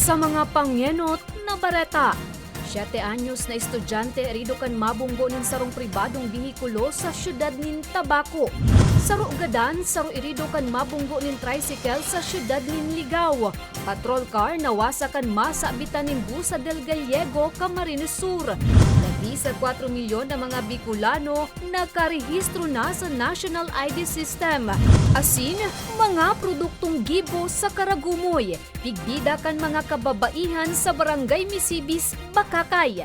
Sa mga pangyenot na bareta, 7 anyos na estudyante erido kan mabunggo ng sarong pribadong bihikulo sa syudad nin Tabaco. Saro ugadan, saro irido kan mabunggo nin tricycle sa syudad nin Ligaw. Patrol car nawasa kan masa bitan nin busa del Gallego, Camarines Sur. Labi sa 4 milyon na mga Bicolano nakarehistro na sa National ID System. Asin, mga produktong gibo sa Karagumoy. Pigbida kan mga kababaihan sa Barangay Misibis, Bakakay.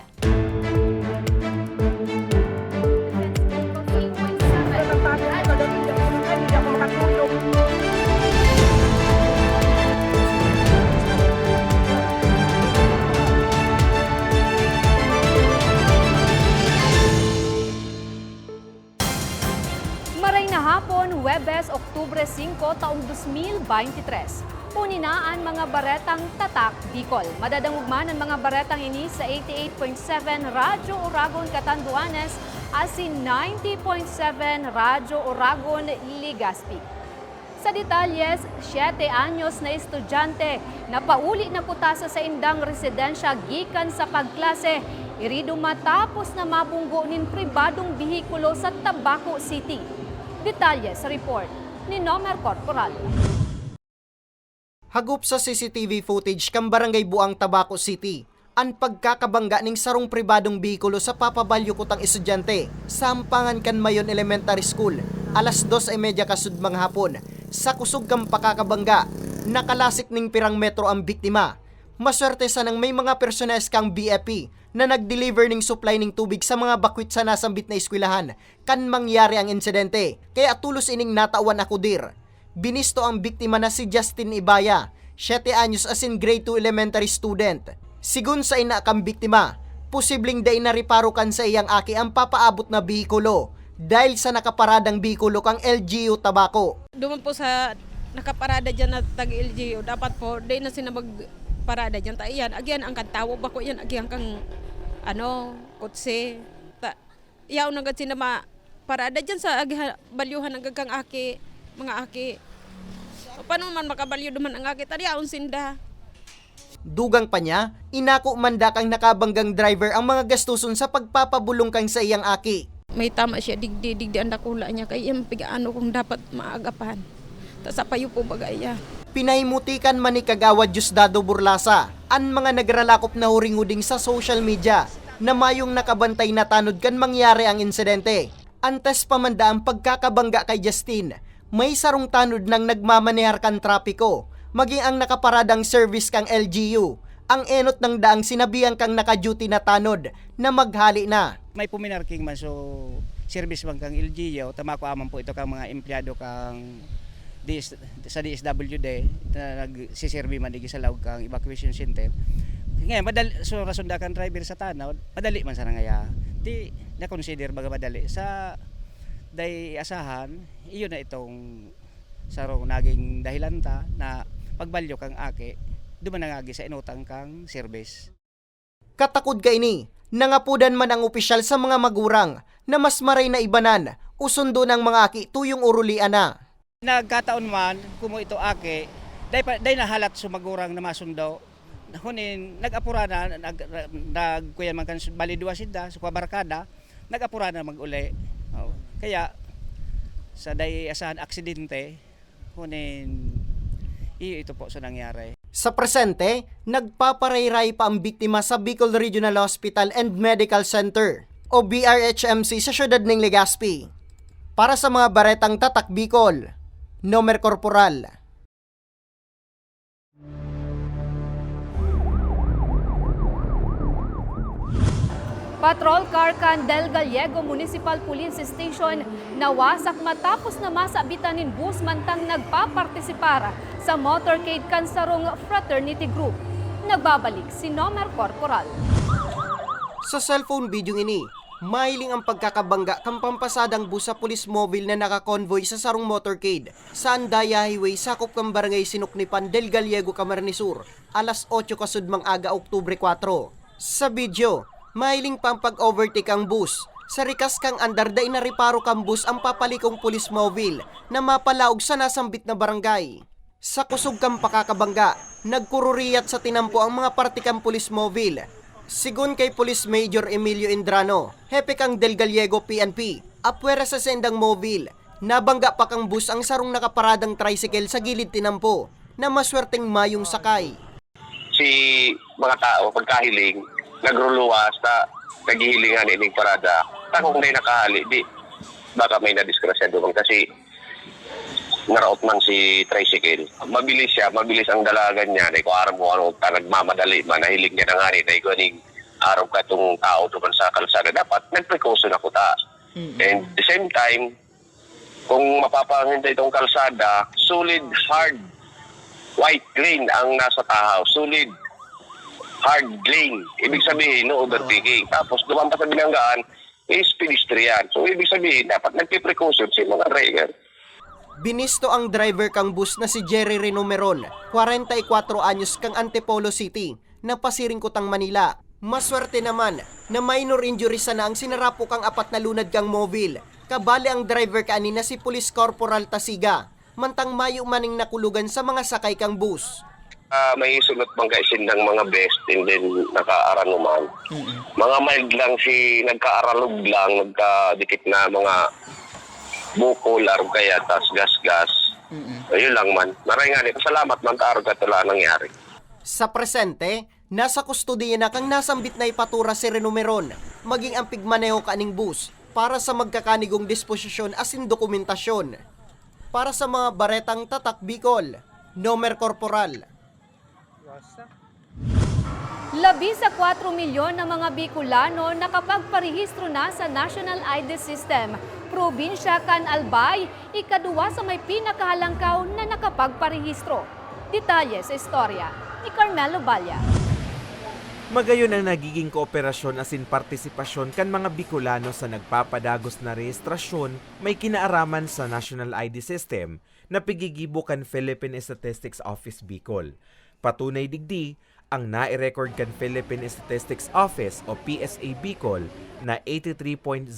Oktubre 5, taong 2023. Puninaan mga baretang tatak Bicol. Madadangugman ang mga baretang ini sa 88.7 Radyo Oragon Catanduanes asin 90.7 Radyo Oragon Ligaspi. Sa detalyes, 7 anyos na estudyante na pauli na putasa sa indang residensya gikan sa pagklase. Irido matapos na mabunggo nin pribadong bihikulo sa Tabaco City. Detalye sa report ni Nomer Corporal. Hagup sa CCTV footage kang barangay Buang Tabaco City, ang pagkakabangga ning sarong pribadong bikulo sa papabalyo kutang estudyante sa Ampangan Kanmayon Elementary School, alas 2.30 kasud mga hapon, sa kusog kang pakakabangga, nakalasik ning pirang metro ang biktima. Maswerte sa nang may mga personels kang BFP na nag-deliver ning supply ning tubig sa mga bakwit sa nasambit na eskwelahan kan mangyari ang insidente. Kaya tulos ining natawan ako dir. Binisto ang biktima na si Justin Ibaya, 7 anyos as in grade 2 elementary student. Sigun sa ina kang biktima, posibleng day na riparo kan sa iyang aki ang papaabot na bihikulo dahil sa nakaparadang bihikulo kang LGU Tabaco. Duman po sa nakaparada dyan na tag-LGU, dapat po, di na sila magparada dyan. Ta, yan, agyan, ang kantawo ba ko yan, agyan kang, ano, kutse. Ta, yaw na gad sila ma, parada dyan sa agha, balyuhan ng gagang aki, mga aki. O, paano man makabalyo duman ang aki, tari yaon sinda. Dugang pa niya, inako manda kang nakabanggang driver ang mga gastuson sa pagpapabulong kang sa iyang aki. May tama siya, digdi, digdi ang dakula niya, kaya yung pigaano kung dapat maagapan. Ta, sa payo po bagaya. Pinaimutikan man ni Kagawad Diosdado Burlasa ang mga nagralakop na huringuding sa social media na mayong nakabantay na tanod kan mangyari ang insidente. Antes pamanda ang pagkakabangga kay Justin, may sarong tanod nang nagmamanehar kan trapiko, maging ang nakaparadang service kang LGU. Ang enot ng daang sinabihan kang naka-duty na tanod na maghali na. may puminarking man so service man kang LGU tamako aman po ito kang mga empleyado kang DS, sa DSWD na nagsiservi man digi sa lawag kang evacuation center. Ngayon madali so rasunda kang driver sa tanaw madali man sana ngaya di na consider baga madali. Sa day asahan iyon na itong sarong naging dahilan ta na pagbalyo kang ake duman nangagi sa inutang kang service. Katakod ka ini, nangapudan man ang opisyal sa mga magurang na mas maray na ibanan, usundo ng mga aki tuyong urulian na. Nagkataon man, kumo ito ake, day, day nahalat sumagurang na masundo. Hunin, nag-apura na, nag, nag kuya man kan bali duwa sida, sa barkada, nag-apura na mag-uli. Oh. Kaya, sa day asahan aksidente, hunin, ito po sa nangyari. Sa presente, nagpaparayray pa ang biktima sa Bicol Regional Hospital and Medical Center o BRHMC sa syudad ng Legazpi. Para sa mga baretang tatak Bicol, Nomer Corporal. Patrol car kan Del Gallego Municipal Police Station nawasak matapos na masabitan nin bus mantang nagpapartisipara sa motorcade kan sarong fraternity group. Nagbabalik si Nomer Corporal. Sa cellphone video ini, mahiling ang pagkakabangga kang pampasadang bus sa police mobile na nakakonvoy sa sarong motorcade sa Andaya Highway sakop kang barangay Sinuknipan del Gallego, Camarines Sur, alas 8 kasudmang aga Oktubre 4. Sa video, mahiling pa ang pag-overtake ang bus. Sa rikas kang andar day na riparo kang bus ang papalikong police mobile na mapalaog sa nasambit na barangay. Sa kusog kang pakakabangga, nagkururiyat sa tinampo ang mga partikang pulis mobile. Sigun kay Police Major Emilio Indrano, hepe kang Del Gallego PNP, apwera sa sendang mobile, nabangga pa kang bus ang sarong nakaparadang tricycle sa gilid tinampo, na maswerteng mayong sakay. si mga tao pagkahiling nagruluwas ta naghihilingan ining parada. Ta kung may nakahali di baka may nadiskrasya doon kasi naraot man si tricycle mabilis siya mabilis ang dalagan niya na kung aram mo ano nagmamadali man nahilig niya na nga ni na ikaw araw ka itong tao doon sa kalsada dapat nag-precaution ako ta and the same time kung mapapahintay itong kalsada solid hard white lane ang nasa tahaw. Solid. Hard lane. Ibig sabihin, no overtaking. Tapos dumampas sa binanggaan is pedestrian. So, ibig sabihin, dapat nagpiprecaution si mga driver. Binisto ang driver kang bus na si Jerry Renomeron, 44 anyos kang Antipolo City, na pasiring kutang Manila. Maswerte naman na minor injuries na ang sinarapo kang apat na lunad kang mobile. Kabali ang driver kaani na si Police Corporal Tasiga, mantang mayo maning nakulugan sa mga sakay kang bus. Ah, may sulot bang kaisin ng mga best and then nakaarano man. Mga mild lang si nagkaaralog lang, nagkadikit na mga bukol, araw kaya, tas gas-gas. Ayun lang man. Maray nga, salamat man kaaraw ka tula nangyari. Sa presente, nasa kustudiya na kang nasambit na ipatura si Renomeron, maging ang pigmaneho kaning bus para sa magkakanigong disposisyon asin dokumentasyon. Para sa mga baretang tatak Bicol, Nomer Corporal. Labi sa 4 milyon na mga Bicolano nakapagparehistro na sa National ID System. Probinsya Can Albay, ikaduwa sa may pinakahalangkaw na nakapagparehistro. Detalye sa istorya ni Carmelo Balya. Magayon ang nagiging kooperasyon asin partisipasyon kan mga Bicolano sa nagpapadagos na rehistrasyon may kinaaraman sa National ID System na pigigibo kan Philippine Statistics Office Bicol. Patunay digdi ang nai-record kan Philippine Statistics Office o PSA Bicol na 83.08%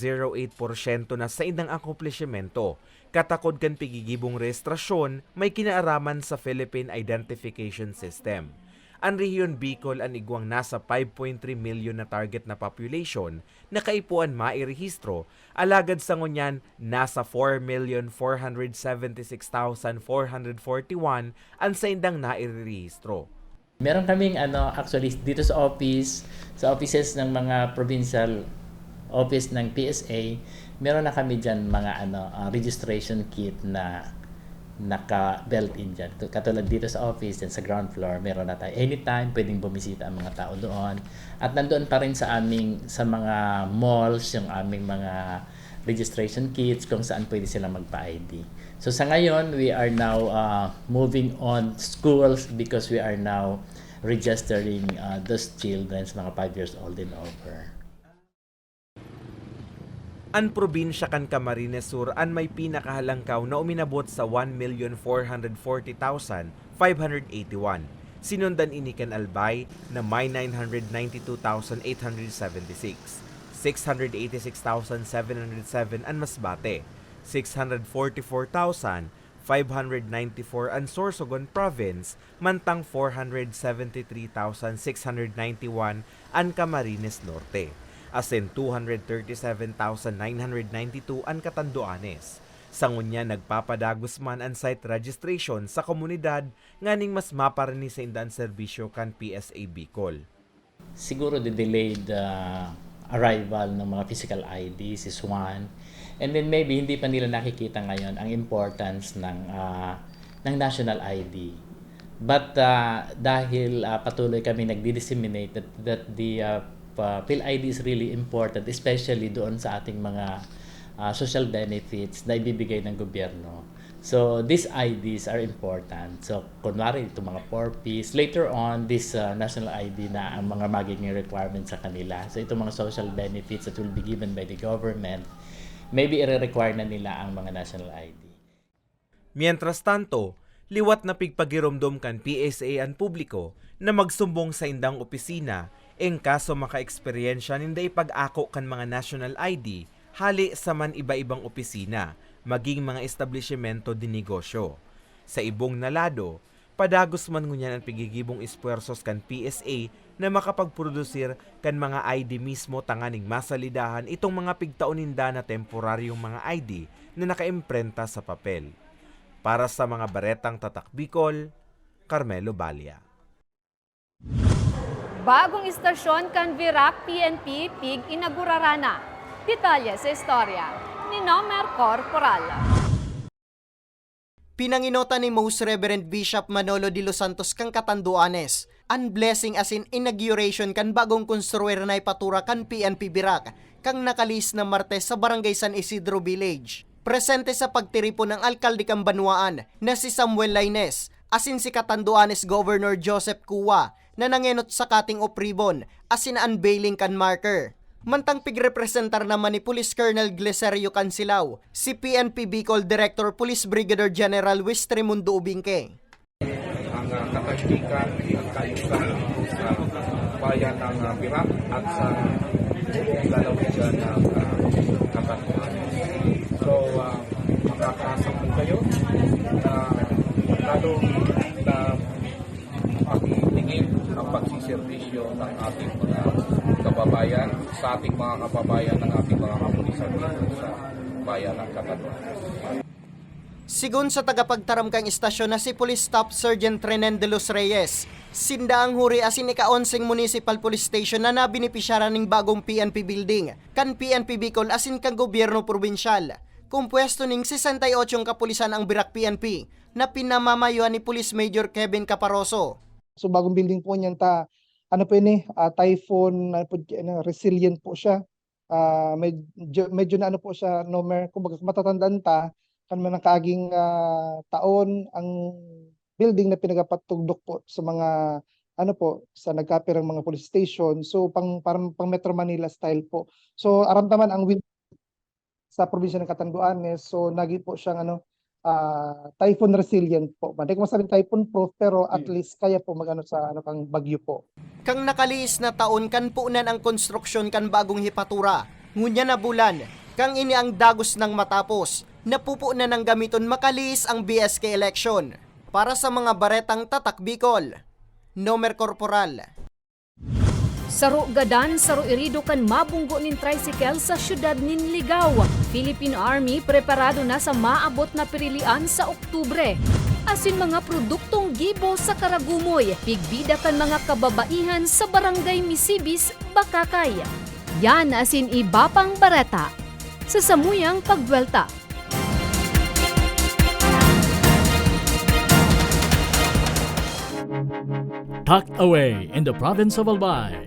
na sa indang akomplishmento. Katakod kan pigigibong rehistrasyon may kinaaraman sa Philippine Identification System ang rehiyon Bicol ang igwang nasa 5.3 million na target na population na kaipuan mairehistro, alagad sa ngunyan nasa 4,476,441 ang sa indang nairehistro. Meron kaming ano actually dito sa office, sa offices ng mga provincial office ng PSA, meron na kami diyan mga ano ah, registration kit na naka built in dyan. Katulad dito sa office, dyan sa ground floor, meron na tayo. Anytime, pwedeng bumisita ang mga tao doon. At nandoon pa rin sa aming, sa mga malls, yung aming mga registration kits kung saan pwede sila magpa-ID. So sa ngayon, we are now uh, moving on schools because we are now registering uh, those children, mga 5 years old and over. Ang probinsya kan Camarines Sur an may pinakahalangkaw na uminabot sa 1,440,581. Sinundan ini kan Albay na may 992,876. 686,707 ang Masbate. 644,594 ang Sorsogon Province, mantang 473,691 ang Camarines Norte asin 237,992 ang Katanduanes. Sa ngunya nagpapadagos man ang site registration sa komunidad nganing mas maparani sa indang serbisyo kan PSA Bicol. siguro the delayed uh, arrival ng mga physical IDs is one. And then maybe hindi pa nila nakikita ngayon ang importance ng uh, ng national ID. But uh, dahil uh, patuloy kami nagdi-disseminate that, that the uh, uh, PhilID is really important, especially doon sa ating mga uh, social benefits na ibibigay ng gobyerno. So, these IDs are important. So, kunwari, itong mga 4Ps. Later on, this uh, national ID na ang mga magiging requirements sa kanila. So, itong mga social benefits that will be given by the government, maybe i-require na nila ang mga national ID. Mientras tanto, liwat na pigpagiromdom kan PSA ang publiko na magsumbong sa indang opisina en kaso maka-eksperyensya ninday pag-ako kan mga national ID hali sa man iba-ibang opisina, maging mga establishmento di negosyo. Sa ibong nalado, padagos man ngunyan ang pigigibong espuersos kan PSA na makapagprodusir kan mga ID mismo tanganing masalidahan itong mga pigtauninda na temporaryong mga ID na nakaimprenta sa papel. Para sa mga baretang tatak Bicol, Carmelo Balia. Bagong istasyon kan Virac PNP Pig Inagurarana. Detalye sa istorya ni Nomer Corporal. Pinanginota ni Most Reverend Bishop Manolo de los Santos kang Katanduanes. An blessing as in inauguration kan bagong konstruer na ipatura kan PNP Birak kang nakalis na Martes sa Barangay San Isidro Village. Presente sa pagtiripo ng alkalde kang Banwaan na si Samuel Laines asin si Katanduanes Governor Joseph Kuwa na nangenot sa kating opribon asin unveiling kan marker. Mantang pigrepresentar naman ni Police Colonel Gleserio Cansilao, si PNP Bicol Director Police Brigadier General Wistrimundo Ubingke. ang uh, katahimikan at kaayusan sa bayan ng uh, Birak at sa lalawigan ng uh, Katanduan. So, uh, makakaasa po kayo na lalo na pakitingin ang pagsiservisyo ng ating mga kababayan sa ating mga kababayan ng ating mga kapulisan dito sa bayan ng Katanduan. Sigun sa tagapagtaram kang istasyon na si Police Staff Sergeant Renen de los Reyes, sindaang huri asin ika-onsing Municipal Police Station na nabinipisyara ng bagong PNP building, kan PNP Bicol asin kang gobyerno probinsyal. Kumpuesto ning 68 kapulisan ang Birak PNP na pinamamayuan ni Police Major Kevin Caparoso. So bagong building po niyan ta ano po ini ah, typhoon ano po, ano, resilient po siya. Ah, medyo, medyo na ano po siya no mer kumbaga matatandaan ta kan man kaaging ah, taon ang building na pinagapatugdok po sa mga ano po sa nagkapirang mga police station. So pang parang pang Metro Manila style po. So aramdaman ang wind sa probinsya ng Catanduanes so nagi po siyang ano ah, typhoon resilient po. Hindi ko masabing typhoon proof pero at least kaya po magano sa ano kang bagyo po. Kang nakaliis na taon kan puunan ang konstruksyon kan bagong hipatura. Ngunya na bulan, kang ini ang dagos ng matapos. Napupo na ng gamiton makaliis ang BSK election. Para sa mga baretang tatak Bicol, Nomer Corporal. Saro gadan, saro irido kan mabunggo nin tricycle sa syudad nin Ligaw. Philippine Army preparado na sa maabot na pirilian sa Oktubre. Asin mga produktong gibo sa Karagumoy, pigbida kan mga kababaihan sa Barangay Misibis, Bakakay. Yan asin iba pang bareta. Sa samuyang pagwelta. tucked away in the province of Albay,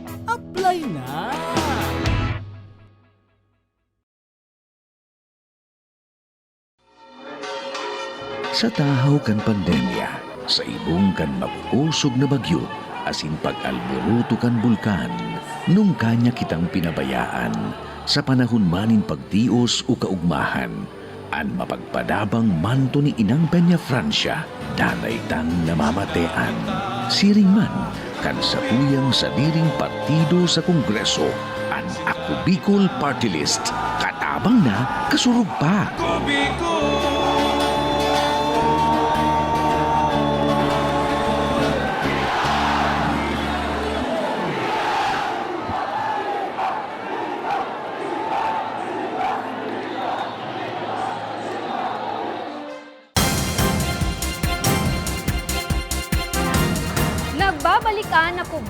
Apply na! Sa tahaw kan pandemya, sa ibong kan mag-usog na bagyo, asin pag-alboruto kan bulkan, nung kanya kitang pinabayaan, sa panahon manin pagtios o kaugmahan, An mapagpadabang manto ni Inang Peña Francia, danay tang namamatean. Siring man, kan sa diring partido sa Kongreso, an Ako Bicol Party List, katabang na kasurug pa. Ako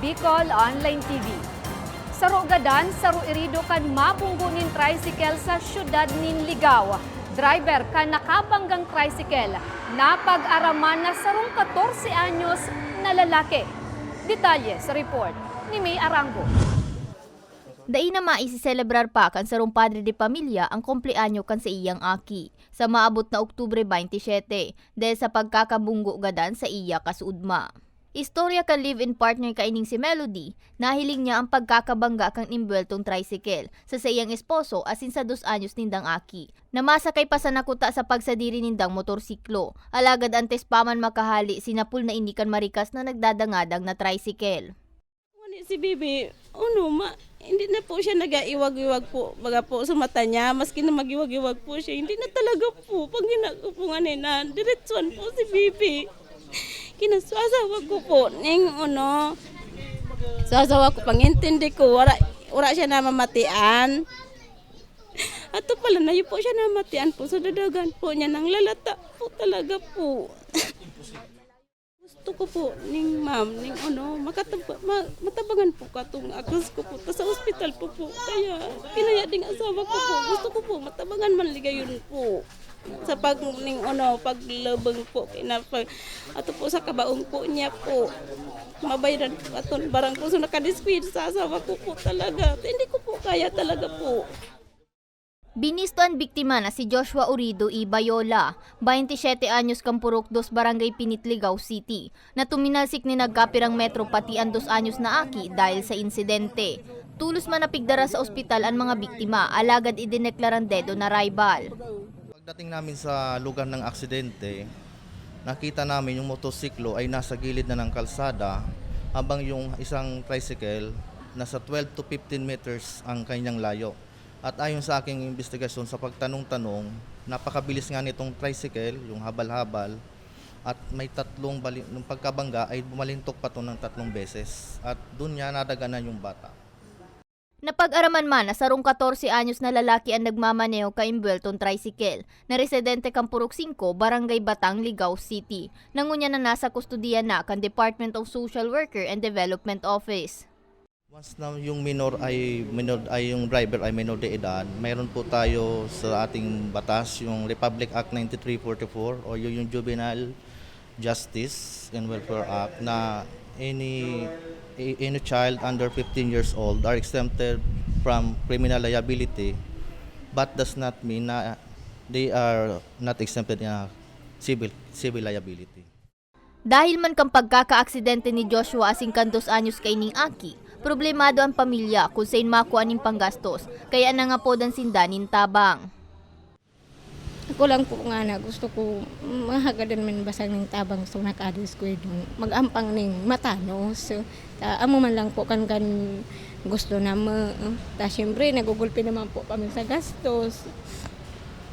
Bicol Online TV. Saro gadan, saro irido kan mabunggunin tricycle sa syudad nin Ligaw. Driver kan nakabanggang tricycle, napag-araman na sarong 14 anyos na lalaki. Detalye sa report ni May Arango. Dai na maisiselebrar pa kan sarong padre de pamilya ang kumpleanyo kan sa iyang aki sa maabot na Oktubre 27 dahil sa pagkakabunggo gadan sa iya kasuudma. Istorya kan live-in partner kaining si Melody, nahiling niya ang pagkakabangga kang imbweltong tricycle sa sa iyang esposo asin sa dos anyos nindang aki. Namasakay pa sa nakuta sa pagsadiri nindang motorsiklo, alagad antes paman makahali sinapul na inikan marikas na nagdadangadang na tricycle. Si Bibi, ano ma, hindi na po siya nag-iwag-iwag po, baga po sa mata niya, maski na mag-iwag-iwag po siya, hindi na talaga po, pag nga na, diretsuan po si Bibi. Kinaswasawa ko po, ning ano, sasawa ko, pangintindi ko, wala, wala siya na mamatian. Ato pala na po siya namatian po sa dadagan po niya nang lalata po talaga po. Gusto ko po ning ma'am ning ano makataba, ma, matabangan po katong akus ko po ta sa ospital po po kaya kinaya ding asawa ko po gusto ko po matabangan man ligayon po sa pag ning ano paglabang po kina pag ato po sa kabaong po niya po mabayaran aton barang po so nakadiskwid sa asawa ko po talaga hindi ko po kaya talaga po Binisto ang biktima na si Joshua Urido I. Bayola, 27 anyos Kampurok dos Barangay Pinitligaw City, na tuminalsik ni nagkapirang metro pati ang dos anyos na aki dahil sa insidente. Tulos man napigdara sa ospital ang mga biktima, alagad idineklaran dedo na rival. Pagdating namin sa lugar ng aksidente, nakita namin yung motosiklo ay nasa gilid na ng kalsada habang yung isang tricycle nasa 12 to 15 meters ang kanyang layo. At ayon sa aking investigasyon sa pagtanong-tanong, napakabilis nga nitong tricycle, yung habal-habal, at may tatlong bali- nung pagkabangga ay bumalintok pa to ng tatlong beses at doon niya nadaganan yung bata. Napag-araman man na sarong 14 anyos na lalaki ang nagmamaneho ka imbweltong tricycle na residente Kampurok 5, Barangay Batang, Ligaw City. Nangunya na nasa kustudiya na kan Department of Social Worker and Development Office. Once na yung minor ay minor ay yung driver ay minor de edad, mayroon po tayo sa ating batas yung Republic Act 9344 o yung Juvenile Justice and Welfare Act na any any child under 15 years old are exempted from criminal liability but does not mean na they are not exempted in civil civil liability. Dahil man kang pagkakaaksidente ni Joshua asing kandos anyos kay ning Aki, problemado ang pamilya kung saan makuha ning panggastos, kaya na nga po dan sindanin tabang. Ako lang po nga na gusto ko mahagadan man basang ng tabang so nakadis ko yung magampang ning matano. So, ta, amo man lang po kan kan gusto na ma. Ta syempre nagugulpi naman po kami sa gastos.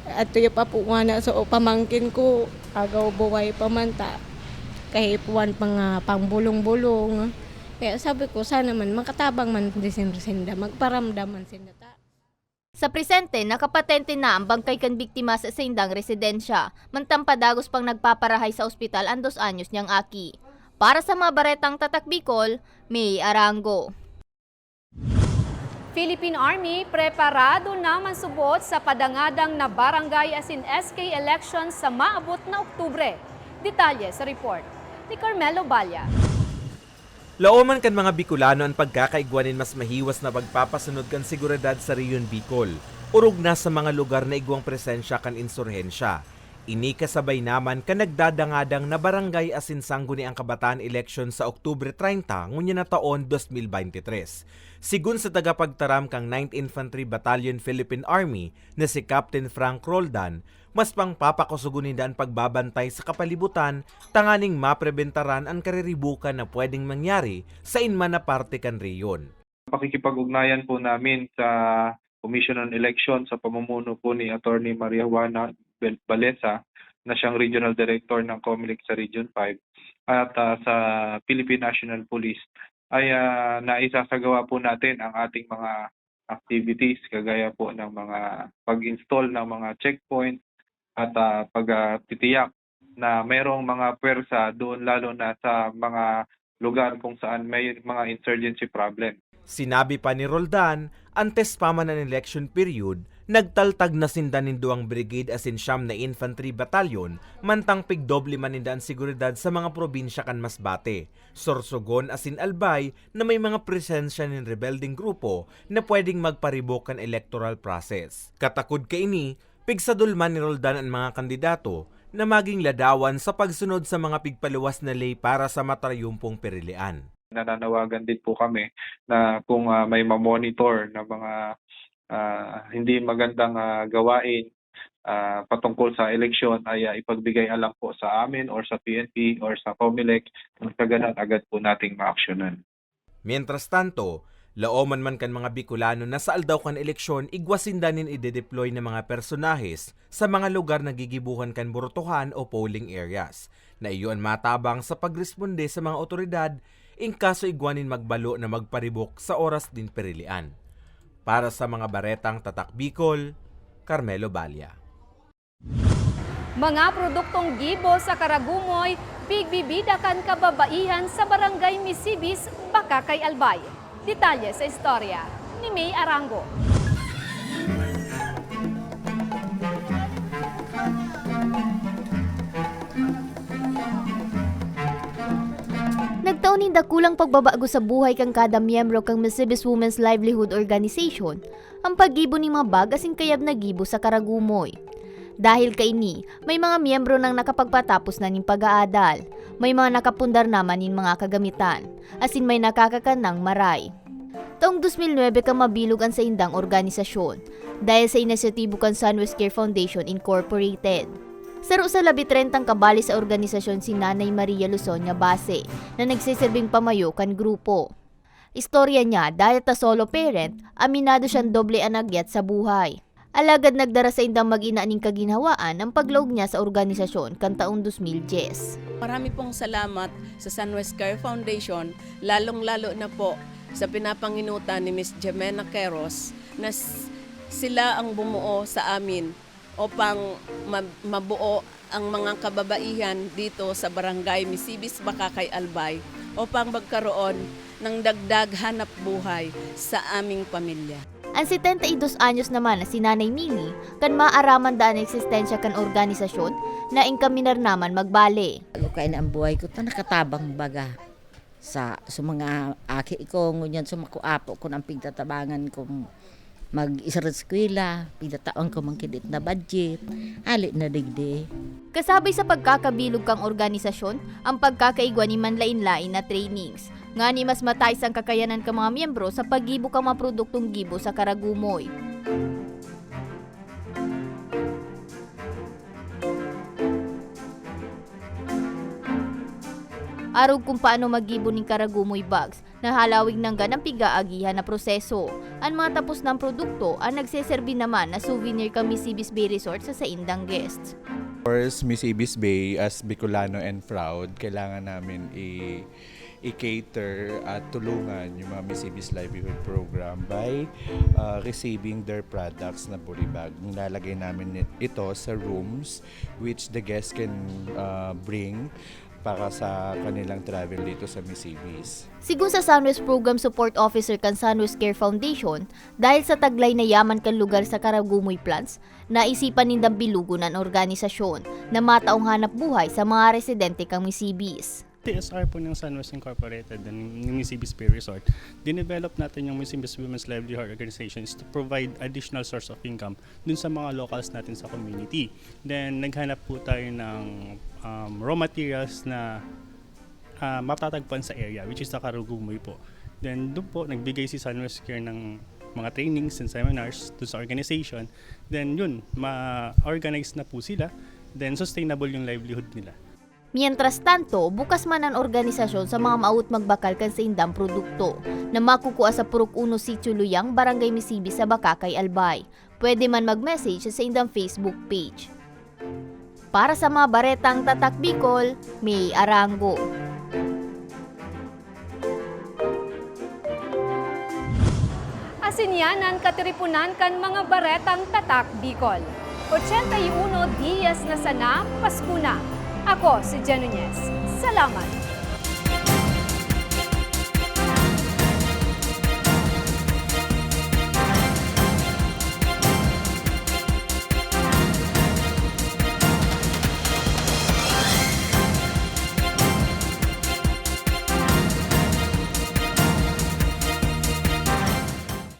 At tuyo pa po na so pamangkin ko agaw buway pa man ta. Kahipuan pa nga pangbulong-bulong. Kaya sabi ko sana man makatabang man din sinda magparamdam man sinda ta. Sa presente, nakapatente na ang bangkay kan biktima sa sindang residensya, mantang padagos pang nagpaparahay sa ospital ang dos anyos niyang Aki. Para sa mga baretang tatak Bicol, May Arango. Philippine Army preparado naman subot sa padangadang na barangay as in SK elections sa maabot na Oktubre. Detalye sa report ni Carmelo Balya. Laoman kan mga Bicolano ang pagkakaigwanin mas mahiwas na pagpapasunod kan seguridad sa Riyon Bicol. Urog na sa mga lugar na igwang presensya kan insurhensya. Ini kasabay naman ka nagdadangadang na barangay asin sangguni ang kabataan election sa Oktubre 30 ngunya na taon 2023. Sigun sa tagapagtaram kang 9th Infantry Battalion Philippine Army na si Captain Frank Roldan, mas pang papakusugunin daan pagbabantay sa kapalibutan tanganing maprebentaran ang kariribukan na pwedeng mangyari sa inman na parte kan riyon. Pakikipag-ugnayan po namin sa Commission on Election sa pamumuno po ni Attorney Maria Juana Balesa na siyang Regional Director ng COMELEC sa Region 5 at ah, sa Philippine National Police ay ah, naisasagawa po natin ang ating mga activities kagaya po ng mga pag-install ng mga checkpoint at ah, pagtitiyak na mayroong mga pwersa doon lalo na sa mga lugar kung saan may mga insurgency problem. Sinabi pa ni Roldan, antes pa man ang election period, nagtaltag na sindan ninduang brigade asin siyam na infantry battalion, mantang pigdoble man ninda ang seguridad sa mga probinsya kan Masbate, Sorsogon asin Albay na may mga presensya ng rebelding grupo na pwedeng magparibok kan electoral process. Katakod ka ini, pigsadulman ni Roldan ang mga kandidato na maging ladawan sa pagsunod sa mga pigpaluwas na lay para sa matrayumpong perilian. nananawagan din po kami na kung ah, may ma-monitor na mga ah, hindi magandang ah, gawain ah, patungkol sa eleksyon ay ah, ipagbigay alam po sa amin or sa PNP or sa COMELEC nang sa ganun agad po nating ma-actionan. Mientras tanto, laoman man kan mga Bicolano na sa aldaw kan eleksyon igwasindanin ide-deploy ng mga personahes sa mga lugar na gigibuhan kan botohan o polling areas na iyon matabang sa pagresponde sa mga otoridad in kaso igwanin magbalo na magparibok sa oras din perilian. Para sa mga baretang tatak Bicol, Carmelo Balya. Mga produktong gibo sa Karagumoy, pigbibida kan kababaihan sa barangay Misibis, Bakakay Albay. Detalye sa istorya ni May Arango. Nagtaon ni dakulang pagbabago sa buhay kang kada miyembro kang Misibis Women's Livelihood Organization ang paggibo ni mga bag asing kayab na gibo sa Karagumoy. Dahil kay ni, may mga miyembro nang nakapagpatapos na ning pag-aadal, may mga nakapundar naman nin mga kagamitan, asin may nakakakanang maray. Taong 2009 ka mabilog ang sa indang organisasyon dahil sa inisyatibo kan Sunwest Care Foundation Incorporated. Saro sa labi 30 kabali sa organisasyon si Nanay Maria Lusonia Base na nagsisilbing pamayo kan grupo. Istorya niya dahil ta solo parent, aminado siyang doble anagyat sa buhay. Alagad nagdara sa indang mag-ina ning kaginhawaan ang paglog niya sa organisasyon kan taong 2010. Marami pong salamat sa Sunwest Care Foundation, lalong-lalo na po sa pinapanginutan ni Miss Jemena Queros na sila ang bumuo sa amin upang ma- mabuo ang mga kababaihan dito sa Barangay Misibis, Bakakay, Albay upang magkaroon ng dagdag hanap buhay sa aming pamilya. Ang 72 anyos naman na si Nanay Mini kan maaraman daan ang eksistensya kan organisasyon na ingkaminar naman magbale. Ano kaya na ang buhay ko, ta nakatabang baga sa, sa mga aki ko, ngunyan sumakuapo ko ng pigtatabangan kong mag-isa sa eskwela, pigtataon ko mangkidit na budget, alit na digdi. Kasabay sa pagkakabilog kang organisasyon, ang pagkakaigwa ni manlain-lain na trainings. Nga ni mas matays ang kakayanan ka mga miyembro sa paggibo kang mga produktong gibo sa Karagumoy. Arog kung paano magibo ng Karagumoy bags na halawig ng ganang pigaagihan na proseso. Ang mga tapos ng produkto ang nagseserbi naman na souvenir kami Sibis Bay Resort sa saindang guests. course, Miss Ibis Bay, as Bicolano and proud, kailangan namin i- i-cater at tulungan yung mga Miss Ibis Livelihood Program by uh, receiving their products na body bag. Nilalagay namin ito sa rooms which the guests can uh, bring para sa kanilang travel dito sa Miss Ibis. Sigun sa Sunwest Program Support Officer kan Sunwest Care Foundation, dahil sa taglay na yaman kan lugar sa Karagumoy Plants, naisipan nindang bilugo ng organisasyon na mataong hanap buhay sa mga residente kang Misibis. TSR po ng Sunwest Incorporated and ng Misibis Bay Resort, dinevelop natin yung Misibis Women's Livelihood Organizations to provide additional source of income dun sa mga locals natin sa community. Then, naghanap po tayo ng um, raw materials na uh, matatagpuan sa area, which is sa Karugumoy po. Then, doon po, nagbigay si Sunwest Care ng mga trainings and seminars doon sa organization. Then, yun, ma-organize na po sila. Then, sustainable yung livelihood nila. Mientras tanto, bukas man ang organisasyon sa mga maut magbakal kan sa indang produkto na makukuha sa Purok 1 Sitio Luyang, Barangay Misibi sa Bakakay, Albay. Pwede man mag-message sa indang Facebook page. Para sa mga baretang Tatak Bicol, May Arango. Asinyanan katiripunan kan mga baretang tatak Bicol. 81 Dias na sana, Pasko na. Ako si Jen. Salamat!